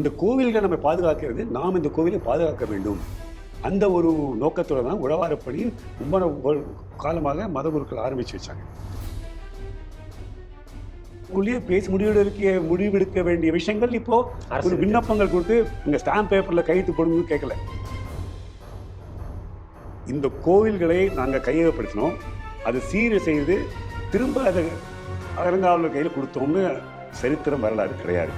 இந்த கோவில்களை நம்ம பாதுகாக்கிறது நாம் இந்த கோவிலை பாதுகாக்க வேண்டும். அந்த ஒரு நோக்கத்தோட தான் உழவாரப்படி ரொம்ப காலமாக மத குருக்கள் ஆரம்பிச்சு வச்சாங்க. உள்ளே பேசி முடிவெடுக்க முடிவெடுக்க வேண்டிய விஷயங்கள் இப்போ ஒரு விண்ணப்பங்கள் கொடுத்து இந்த ஸ்டாம்ப் பேப்பர்ல கையெழுத்து போடுங்கன்னு கேட்கல. இந்த கோவில்களை நாங்கள் கையகப்படுத்தினோம். அதை சீர செய்து திரும்ப அதை அறங்காவலர் கையில் கொடுத்தோம்னு சரித்திரம் வரலாறு கிடையாது.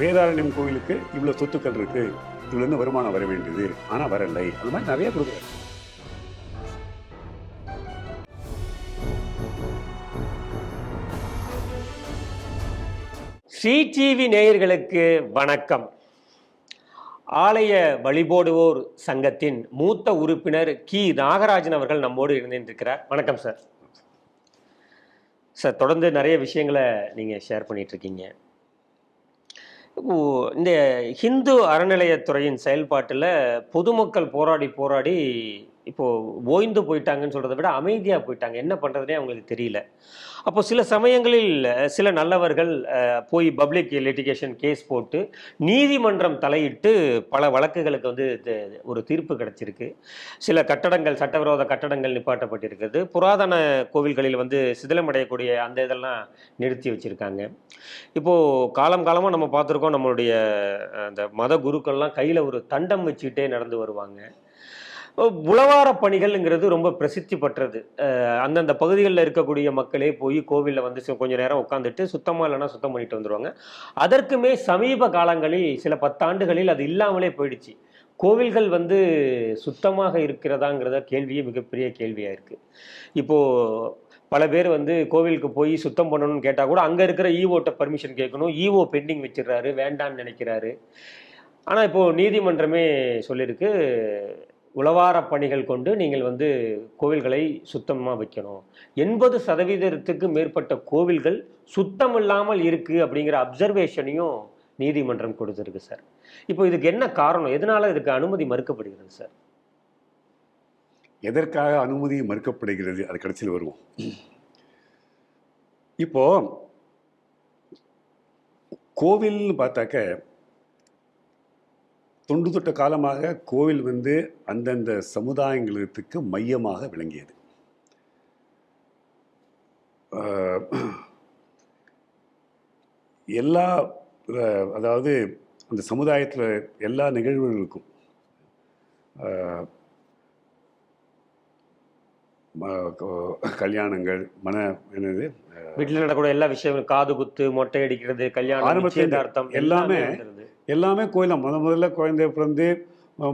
வேதாரண்யம் கோவிலுக்கு இவ்வளோ சொத்துக்கள் இருக்கு. இதுலேருந்து வருமானம் வர வேண்டியது. ஆனால் வரலை. அந்த மாதிரி நிறைய கொடுக்குறாரு. ஸ்ரீடிவி நேயர்களுக்கு வணக்கம். ஆலய வழிபோடுவோர் சங்கத்தின் மூத்த உறுப்பினர் கி. நாகராஜன் அவர்கள் நம்மோடு இருந்திருக்கிறார் வணக்கம் சார். சார் தொடர்ந்து நிறைய விஷயங்களை நீங்கள் ஷேர் பண்ணிகிட்ருக்கீங்க இந்த ஹிந்து அறநிலையத்துறையின் செயல்பாட்டில் பொதுமக்கள் போராடி போராடி இப்போ ஓய்ந்து போயிட்டாங்கன்னு சொல்றதை விட அமைதியாக போயிட்டாங்க. என்ன பண்ணுறதுனே அவங்களுக்கு தெரியல. அப்போ சில சமயங்களில் சில நல்லவர்கள் போய் பப்ளிக் லிட்டிகேஷன் கேஸ் போட்டு நீதிமன்றம் தலையிட்டு பல வழக்குகளுக்கு வந்து ஒரு தீர்ப்பு கிடைச்சிருக்கு. சில கட்டடங்கள் சட்டவிரோத கட்டடங்கள் நிப்பாட்டப்பட்டிருக்கிறது. புராதன கோவில்களில் வந்து சிதிலமடையக்கூடிய அந்த இதெல்லாம் நிறுத்தி வச்சிருக்காங்க. இப்போது காலம் காலமாக நம்ம பார்த்துருக்கோம் நம்மளுடைய அந்த மத குருக்கள்லாம் கையில் ஒரு தண்டம் வச்சுக்கிட்டே நடந்து வருவாங்க. உழவார பணிகள்ங்கிறது ரொம்ப பிரசித்தி பெற்றது. அந்தந்த பகுதிகளில் இருக்கக்கூடிய மக்களே போய் கோவிலில் வந்து கொஞ்சம் நேரம் உட்காந்துட்டு சுத்தமாக இல்லைன்னா சுத்தம் பண்ணிட்டு வந்துடுவாங்க அதற்குமே சமீப காலங்களில் சில பத்தாண்டுகளில் அது இல்லாமலே போயிடுச்சு. கோவில்கள் வந்து சுத்தமாக இருக்கிறதாங்கிறத கேள்வியே மிகப்பெரிய கேள்வியாக இருக்குது இப்போது பல பேர் வந்து கோவிலுக்கு போய் சுத்தம் பண்ணணும்னு கேட்டால் கூட அங்கே இருக்கிற ஈஓட்ட பர்மிஷன் கேட்கணும். ஈஓ பெண்டிங் வச்சிடுறாரு வேண்டான்னு நினைக்கிறாரு. ஆனால் இப்போது நீதிமன்றமே சொல்லியிருக்கு உளவார பணிகள் கொண்டு நீங்கள் வந்து கோவில்களை சுத்தமாக வைக்கணும். எண்பது சதவீதத்துக்கு மேற்பட்ட கோவில்கள் சுத்தம் இல்லாமல் இருக்குது அப்படிங்கிற அப்சர்வேஷனையும் நீதிமன்றம் கொடுத்துருக்கு சார். இப்போ இதுக்கு என்ன காரணம்? எதனால் இதுக்கு அனுமதி மறுக்கப்படுகிறது சார்? எதற்காக அனுமதி மறுக்கப்படுகிறது? அது கடைசியில் வருவோம். இப்போ கோவில்னு பார்த்தாக்க தொண்டு தொட்ட காலமாக கோவில் வந்து அந்தந்த சமுதாயங்களுக்கு மையமாக விளங்கியது எல்லா அதாவது அந்த சமுதாயத்தில் எல்லா நிகழ்வுகளுக்கும் கல்யாணங்கள் மன என்னது வீட்டில் நடக்கூடிய எல்லா விஷயங்களும் காது குத்து மொட்டை அடிக்கிறது கல்யாணம் நிச்சயதார்த்தம் எல்லாமே. எல்லாமே கோயில் தான். முத முதல்ல குழந்தை பிறந்து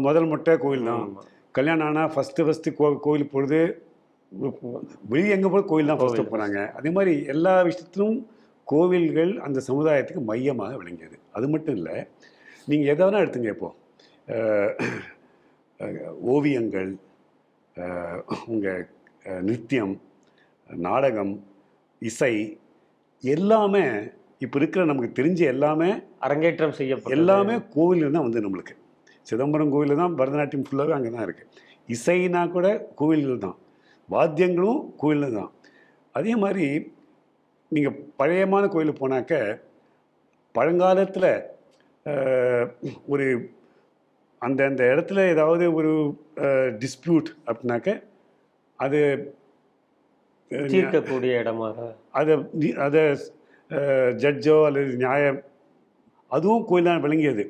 முதல் முட்டை கோயில் தான். கல்யாணம் ஆனால் ஃபஸ்ட்டு ஃபஸ்ட்டு கோ கோயில் பொழுது வெளியே எங்கே போய் கோயில் தான் ஃபஸ்ட்டு போனாங்க. அதே மாதிரி எல்லா விஷயத்திலும் கோவில்கள் அந்த சமுதாயத்துக்கு மையமாக விளங்கியது. அது மட்டும் இல்லை நீங்கள் எதை வேணால் எடுத்துங்க இப்போ. அஹ், அஹ், ஓவியங்கள் உங்கள் நிருத்தியம் நாடகம் இசை எல்லாமே இப்போ இருக்கிற நமக்கு தெரிஞ்ச எல்லாமே அரங்கேற்றம் செய்யப்பட்டது. எல்லாமே கோவிலில் தான் வந்து நம்மளுக்கு. சிதம்பரம் கோவிலில் தான் பரதநாட்டியம் ஃபுல்லாகவே அங்கே தான் இருக்குது இசைனா கூட கோவில்கள் தான். வாத்தியங்களும் கோவிலில் தான். அதே மாதிரி நீங்கள் பழையமான கோயிலுக்கு போனாக்க பழங்காலத்தில் ஒரு அந்த அந்த இடத்துல ஏதாவது ஒரு டிஸ்பியூட் அப்படின்னாக்க அது தீர்க்கக்கூடிய இடமாக. அதை அதை ஜட்ஜோ அல்லது நியாயம் அதுவும் கோயில் விளங்கியது.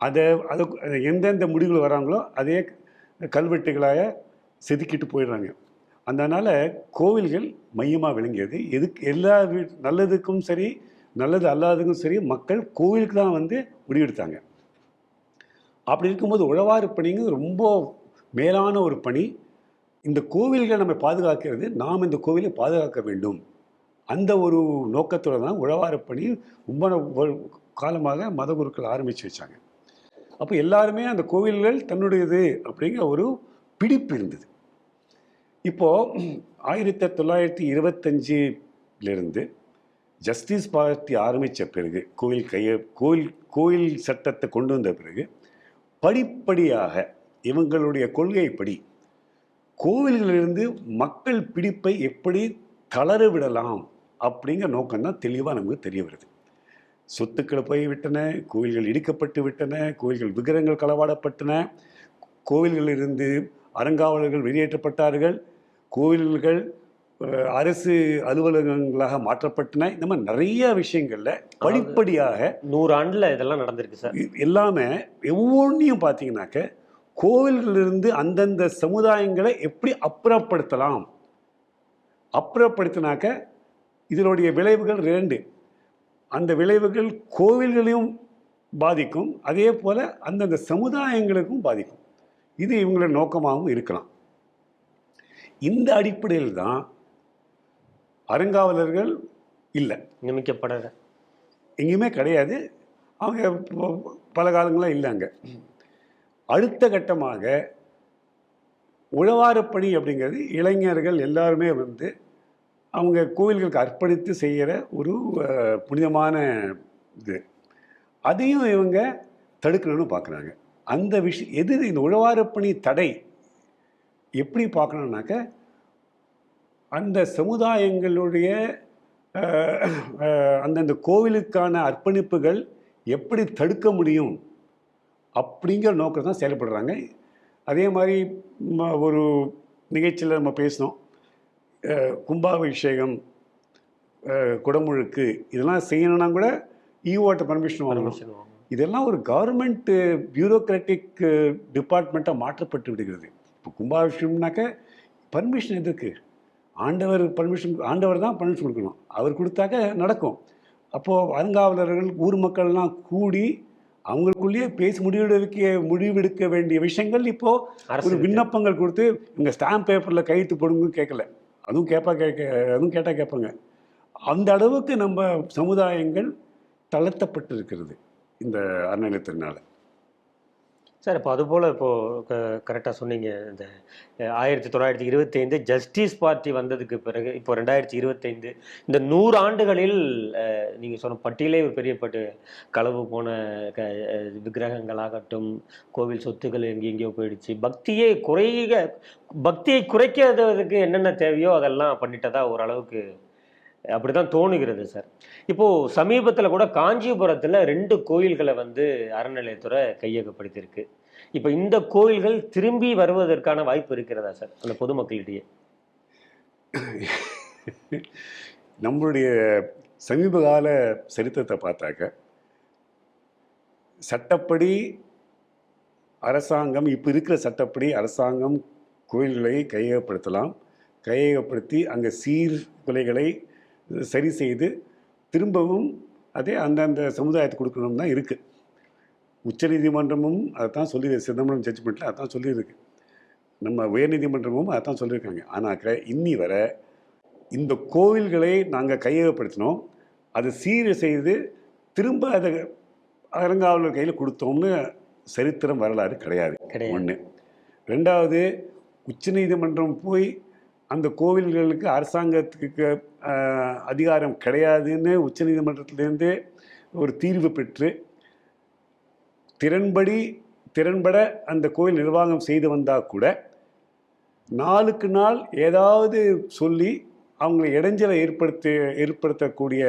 அதை அது எந்தெந்த முடிவுகள் வராங்களோ அதே கல்வெட்டுகளாக செதுக்கிட்டு போயிடுறாங்க. அதனால் கோவில்கள் மையமாக விளங்கியது. எதுக்கு எல்லா வீ நல்லதுக்கும் சரி நல்லது அல்லாததுக்கும் சரி மக்கள் கோவிலுக்கு தான் வந்து முடிவெடுத்தாங்க. அப்படி இருக்கும்போது உழவாறு பணிங்கிறது ரொம்ப மேலான ஒரு பணி. இந்த கோவில்களை நம்ம பாதுகாக்கிறது நாம் இந்த கோவிலை பாதுகாக்க வேண்டும். அந்த ஒரு நோக்கத்தோட தான் உழவார பணி ரொம்ப காலமாக மத குருக்கள் ஆரம்பித்து வச்சாங்க. அப்போ எல்லாருமே அந்த கோவில்கள் தன்னுடையது அப்படிங்கிற ஒரு பிடிப்பு இருந்தது. இப்போது ஆயிரத்தி தொள்ளாயிரத்தி இருபத்தஞ்சிலிருந்து ஜஸ்டிஸ் பார்ட்டி ஆரம்பித்த பிறகு கோவில் கைய கோவில் கோவில் சட்டத்தை கொண்டு வந்த பிறகு படிப்படியாக இவங்களுடைய கொள்கைப்படி கோவில்களிலிருந்து மக்கள் பிடிப்பை எப்படி தளர விடலாம் அப்படிங்கிற நோக்கம் தான் தெளிவாக நமக்கு தெரிய வருது. சொத்துக்களை போய் விட்டன கோவில்கள் இடிக்கப்பட்டு விட்டன கோவில்கள் விக்கிரகங்கள் களவாடப்பட்டன கோவில்களிலிருந்து அறங்காவலர்கள் வெளியேற்றப்பட்டார்கள் கோவில்கள் அரசு அலுவலகங்களாக மாற்றப்பட்டன. இந்த மாதிரி நிறைய விஷயங்கள்ல படிப்படியாக நூறு ஆண்டுல இதெல்லாம் நடந்திருக்கு சார். எல்லாமே ஒவ்வொன்றையும் பார்த்தீங்கன்னாக்க கோவில்களிலிருந்து அந்தந்த சமுதாயங்களை எப்படி அப்புறப்படுத்தலாம்? அப்புறப்படுத்தினாக்க இதனுடைய விளைவுகள் ரெண்டு அந்த விளைவுகள் கோவில்களையும் பாதிக்கும். அதே போல் அந்தந்த சமுதாயங்களுக்கும் பாதிக்கும். இது இவங்களோட நோக்கமாகவும் இருக்கலாம். இந்த அடிப்படையில் தான் அறங்காவலர்கள் இல்லை. நியமிக்கப்படல. எங்கேயுமே கிடையாது. அவங்க பல காலங்களாக இல்லை அங்கே. அடுத்த கட்டமாக உழவாரப்பணி அப்படிங்கிறது இளைஞர்கள் எல்லாருமே வந்து அவங்க கோவில்களுக்கு அர்ப்பணித்து செய்கிற ஒரு புனிதமான இது. அதையும் இவங்க தடுக்கணும்னு பார்க்குறாங்க. அந்த விஷயம் எது இந்த உழவாரப்பணி தடை எப்படி பார்க்கணுன்னாக்க அந்த சமுதாயங்களுடைய அந்தந்த கோவிலுக்கான அர்ப்பணிப்புகள் எப்படி தடுக்க முடியும் அப்படிங்கிற நோக்கம் தான் செயல்படுறாங்க. அதே மாதிரி ம- ஒரு நிகழ்ச்சியில் நம்ம பேசினோம். கும்பாபிஷேகம் குடமுழுக்கு இதெல்லாம் செய்யணும்னா கூட ஈவோட்ட பர்மிஷன் வாங்கணும். இதெல்லாம் ஒரு கவர்மெண்ட் பியூரோக்ராட்டிக் டிபார்ட்மெண்ட்டாக மாற்றப்பட்டு விடுகிறது. இப்போ கும்பாபிஷேகம்னாக்க பர்மிஷன் எதுக்கு? ஆண்டவர் பர்மிஷன் ஆண்டவர் தான் பர்மிஷன் கொடுக்கணும். அவர் கொடுத்தாக்க நடக்கும். அப்போது அருங்காவலர்கள் ஊர் மக்கள்லாம் கூடி அவங்களுக்குள்ளேயே பேசி முடிவெடுக்க முடிவெடுக்க வேண்டிய விஷயங்கள் இப்போது ஒரு விண்ணப்பங்கள் கொடுத்து இவங்க ஸ்டாம்ப் பேப்பரில் கையெழுத்து போடுங்கன்னு கேட்கல. அதுவும் கேட்பா கேட்க அதுவும் கேட்டால் கேட்பாங்க. அந்த அளவுக்கு நம்ம சமுதாயங்கள் தளர்த்தப்பட்டு இருக்கிறது இந்த அறநிலையத்தினால சார் இப்போ அதுபோல் இப்போது கரெக்டாக சொன்னீங்க. இந்த ஆயிரத்தி தொள்ளாயிரத்தி இருபத்தைந்து ஜஸ்டிஸ் பார்ட்டி வந்ததுக்கு பிறகு இப்போ ரெண்டாயிரத்தி இருபத்தைந்து இந்த நூறு ஆண்டுகளில் நீங்கள் சொன்ன பட்டியலே ஒரு பெரிய பட்டு களவு போன க விக்கிரகங்களாகட்டும் கோவில் சொத்துக்கள் எங்கே எங்கேயோ போயிடுச்சு. பக்தியை குறைக பக்தியை குறைக்கிறதுக்கு என்னென்ன தேவையோ அதெல்லாம் பண்ணிட்டதா ஓரளவுக்கு அப்படி தான் தோணுகிறது சார் இப்போது சமீபத்தில் கூட காஞ்சிபுரத்தில் ரெண்டு கோயில்களை வந்து அறநிலையத்துறை கையகப்படுத்தியிருக்கு. இப்போ இந்த கோயில்கள் திரும்பி வருவதற்கான வாய்ப்பு இருக்கிறதா சார் அந்த பொதுமக்களிடையே நம்மளுடைய சமீப கால சரித்திரத்தை பார்த்தாக்க சட்டப்படி அரசாங்கம் இப்போ இருக்கிற சட்டப்படி அரசாங்கம் கோயில்களை கையகப்படுத்தலாம். கையகப்படுத்தி அங்கே சீர்குலைகளை சரி செய்து திரும்பவும் அதே அந்தந்த சமுதாயத்துக்கு கொடுக்கணும் தான் இருக்குது உச்சநீதிமன்றமும் அதைத்தான் சொல்லி சிதம்பரம் ஜட்ஜ்மெண்ட்டில் அதான் சொல்லியிருக்கு. நம்ம உயர்நீதிமன்றமும் அதான் சொல்லியிருக்காங்க. ஆனாக்க இன்னி வர இந்த கோவில்களை நாங்கள் கையகப்படுத்தினோம். அதை சீர் செய்து திரும்ப அதை அறங்காவலர் கையில் கொடுத்தோம்னு சரித்திரம் வரலாறு கிடையாது. கிடையாது. ஒன்று ரெண்டாவது உச்சநீதிமன்றம் போய் அந்த கோவில்களுக்கு அரசாங்கத்துக்கு அதிகாரம் கிடையாதுன்னு உச்சநீதிமன்றத்திலேருந்து ஒரு தீர்வு பெற்று திறன்படி திறன்பட அந்த கோயில் நிர்வாகம் செய்து வந்தால் கூட நாளுக்கு நாள் ஏதாவது சொல்லி அவங்களை இடைஞ்சலை ஏற்படுத்தி ஏற்படுத்தக்கூடிய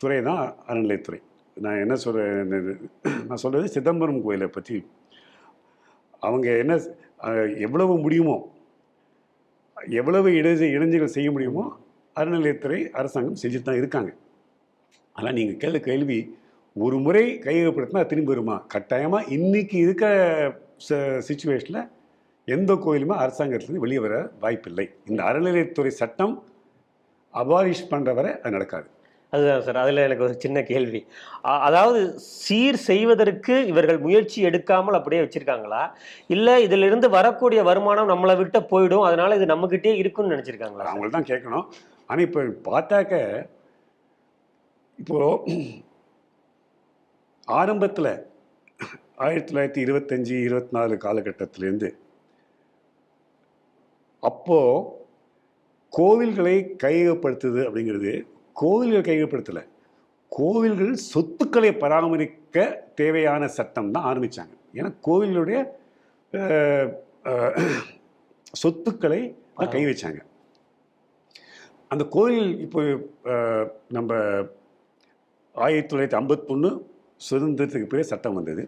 துறை தான் அறநிலையத்துறை. நான் என்ன சொல்கிறேன் நான் சொல்கிறது சிதம்பரம் கோயிலை பற்றி. அவங்க என்ன எவ்வளவு முடியுமோ எவ்வளவு இடைஞ்ச இடைஞ்சல்கள் செய்ய முடியுமோ அறநிலையத்துறை அரசாங்கம் செஞ்சுட்டு தான் இருக்காங்க. ஆனால் நீங்கள் கேள்வி கேள்வி ஒரு முறை கையகப்படுத்தினா திரும்பி வருமா? கட்டாயமாக இன்றைக்கி இருக்கிற சுச்சுவேஷனில் எந்த கோயிலுமே அரசாங்கத்திலேருந்து வெளியே வர வாய்ப்பில்லை. இந்த அறநிலையத்துறை சட்டம் அபாலிஷ் பண்ணுற வரை அது நடக்காது. அதுதான் சார் அதில் எனக்கு ஒரு சின்ன கேள்வி. அதாவது சீர் செய்வதற்கு இவர்கள் முயற்சி எடுக்காமல் அப்படியே வச்சுருக்காங்களா? இல்லை இதிலிருந்து வரக்கூடிய வருமானம் நம்மளை விட்ட போயிடும் அதனால் இது நம்மக்கிட்டே இருக்குன்னு நினச்சிருக்காங்களா அவங்கள தான் கேட்கணும். ஆனால் இப்போ பார்த்தாக்க இப்போ ஆரம்பத்தில் ஆயிரத்தி தொள்ளாயிரத்தி இருபத்தஞ்சி இருபத்தி நாலு காலகட்டத்திலேருந்து அப்போது கோவில்களை கையகப்படுத்துது அப்படிங்கிறது கோவில்கள் கையகப்படுத்தலை. கோவில்கள் சொத்துக்களை பராமரிக்க தேவையான சட்டம் தான் ஆரம்பித்தாங்க ஏன்னா கோவிலுடைய சொத்துக்களை கை வச்சாங்க. அந்த கோயில் இப்போ நம்ம ஆயிரத்தி தொள்ளாயிரத்தி ஐம்பத்தொன்று சுதந்திரத்துக்கு பிறகு சட்டம் வந்தது.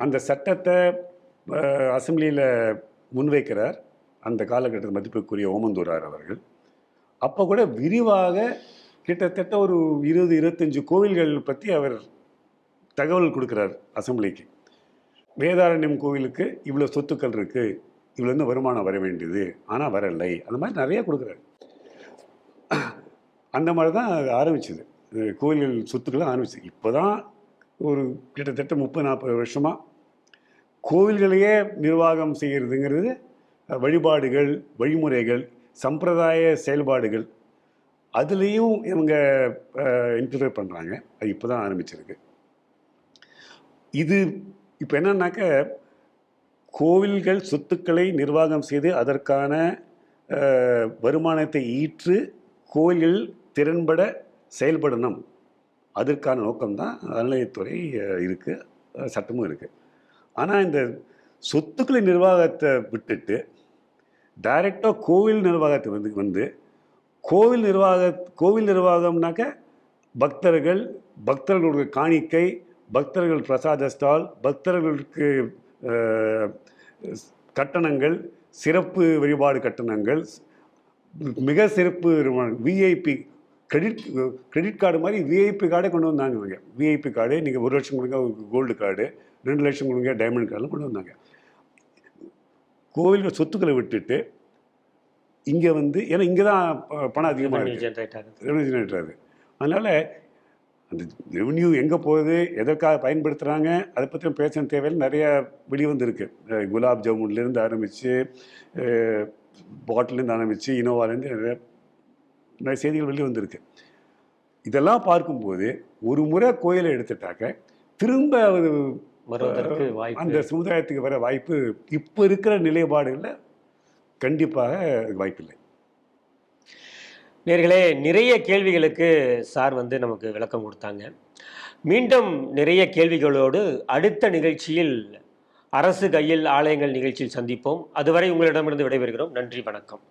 அந்த சட்டத்தை அசம்பிளியில் முன்வைக்கிறார் அந்த காலகட்டத்தில் மதிப்புக்குரிய ஓமந்தூரார் அவர்கள். அப்போ கூட விரிவாக கிட்டத்தட்ட ஒரு இருபது இருபத்தஞ்சு கோவில்கள் பற்றி அவர் தகவல் கொடுக்குறார் அசம்பிளிக்கு. வேதாரண்யம் கோவிலுக்கு இவ்வளோ சொத்துக்கள் இருக்குது இவ்வளோ வருமானம் வர வேண்டியது ஆனால் வரலை. அந்த மாதிரி நிறைய கொடுக்குறாரு. அந்த மாதிரி தான் அது ஆரம்பிச்சது. இது கோயில்கள் சொத்துக்கள் ஆரம்பிச்சது இப்போ தான் ஒரு கிட்டத்தட்ட முப்பது நாற்பது வருஷமாக கோவில்களையே நிர்வாகம் செய்கிறதுங்கிறது வழிபாடுகள் வழிமுறைகள் சம்பிரதாய செயல்பாடுகள் அதுலேயும் இவங்க இன்டர்வியூ பண்ணுறாங்க அது இப்போ தான் ஆரம்பிச்சிருக்கு. இது இப்போ என்னன்னாக்க கோவில்கள் சொத்துக்களை நிர்வாகம் செய்து அதற்கான வருமானத்தை ஈற்று கோயில்கள் திறன்பட செயல்படணும். அதற்கான நோக்கம்தான் அறநிலையத்துறை இருக்குது சட்டமும் இருக்குது ஆனால் இந்த சொத்துக்களை நிர்வாகத்தை விட்டுட்டு டைரெக்டாக கோவில் நிர்வாகத்தை வந்து வந்து கோவில் நிர்வாக கோவில் நிர்வாகம்னாக்க பக்தர்கள் பக்தர்களுடைய காணிக்கை பக்தர்கள் பிரசாத ஸ்டால் பக்தர்களுக்கு கட்டணங்கள் சிறப்பு வழிபாடு கட்டணங்கள் மிக சிறப்பு விஐபி கிரெடிட் கிரெடிட் கார்டு மாதிரி விஐபி கார்டே கொண்டு வந்தாங்க இவங்க. விஐபி கார்டு நீங்கள் ஒரு லட்சம் கொடுங்க கோல்டு கார்டு ரெண்டு லட்சம் கொடுங்க டைமண்ட் கார்டெலாம் கொண்டு வந்தாங்க. கோவில்கள் சொத்துக்களை விட்டுட்டு இங்கே வந்து ஏன்னா இங்கே தான் பணம் அதிகமாக இருக்குது ஜென்ரேட் ஆகுது. ரெவன்யூ ஜெனரேட்டர் அது அதனால் அந்த ரெவன்யூ எங்கே போகுது எதற்காக பயன்படுத்துகிறாங்க அதை பற்றி பேச தேவையில்லை. நிறைய வெளிவந்திருக்கு குலாப் ஜாமுன்லேருந்து ஆரம்பித்து பாட்டிலேருந்து ஆரம்பித்து இனோவாலேருந்து நிறைய நிறைய செய்திகள் வெளியே வந்திருக்கு. இதெல்லாம் பார்க்கும்போது ஒரு முறை கோயிலை எடுத்துட்டாக்க திரும்ப அந்த சமுதாயத்துக்கு வர வாய்ப்பு இப்போ இருக்கிற நிலைப்பாடுகளில் கண்டிப்பாக வாய்ப்பில்லை. நேர்களே நிறைய கேள்விகளுக்கு சார் வந்து நமக்கு விளக்கம் கொடுத்தாங்க. மீண்டும் நிறைய கேள்விகளோடு அடுத்த நிகழ்ச்சியில் அரசு கையில் ஆலயங்கள் நிகழ்ச்சியில் சந்திப்போம். அதுவரை உங்களிடமிருந்து விடைபெறுகிறோம். நன்றி வணக்கம்.